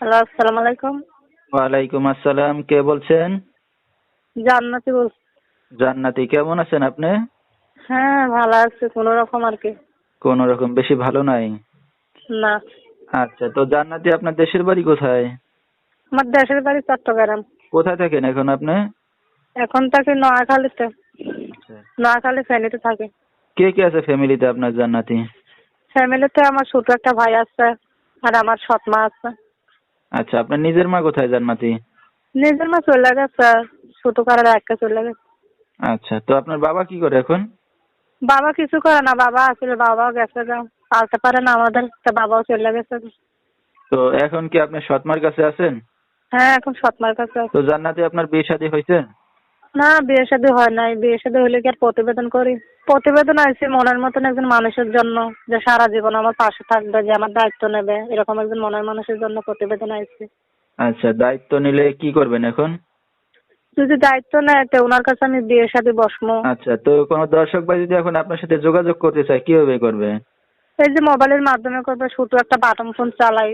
Hello আসসালামু আলাইকুম। ওয়ালাইকুম আসসালাম কে বলছেন? জান্নাতি বল জান্নাতি কেমন আছেন আপনি? হ্যাঁ ভালো আছে কোনো রকম আর কি। কোন রকম বেশি ভালো নাই? না। আচ্ছা তো জান্নাতি আপনার দেশের বাড়ি কোথায়? আমার দেশের বাড়ি চট্টগ্রাম। কোথায় থাকেন এখন আপনি? এখন থাকি নোয়াখালীতে। নোয়াখালী ফ্যামিলিতে থাকে। কে কে আছে ফ্যামিলিতে আপনার জান্নাতি? ফ্যামিলিতে আমার ছোট একটা ভাই আছে আর আমার সৎ মা আছে। আচ্ছা আপনার নিজের মা কোথায় জান্নাতি নিজের মা চলে গেছে ছোট কারার একটা চলে গেছে। আচ্ছা তো আপনার বাবা কি করে এখন? বাবা কিছু করে না বাবা আসলে বাবাও গেছে যা আসতে পারে না আমাদের বাবাও চলে গেছে তো এখন কি আপনি সৎমার কাছে আছেন? হ্যাঁ এখন সৎমার কাছে আছে। তো জান্নাতে আপনার বিয়ে শাদী হয়েছে না বিয়ে শাদী হয় নাই। বিয়ে শাদী হলে কি আর প্রতিবেদন করি? প্রতিবেদন আছে মনের মতন একজন মানুষের জন্য যে সারা জীবন আমার পাশে থাকবে যে আমার দায়িত্ব নেবে এরকম একজন মনের মানুষের জন্য প্রতিবেদন আছে আচ্ছা দায়িত্ব নিলে কি করবেন এখন? যদি দায়িত্ব নেয় তো ওনার কাছে আমি বিয়ে শাদী বসবো। আচ্ছা তো কোনো দর্শক ভাই যদি এখন আপনার সাথে যোগাযোগ করতে চায় কীভাবে করবে? এই যে মোবাইলের মাধ্যমে করবে শুধু একটা বাটন ফোন চালাই।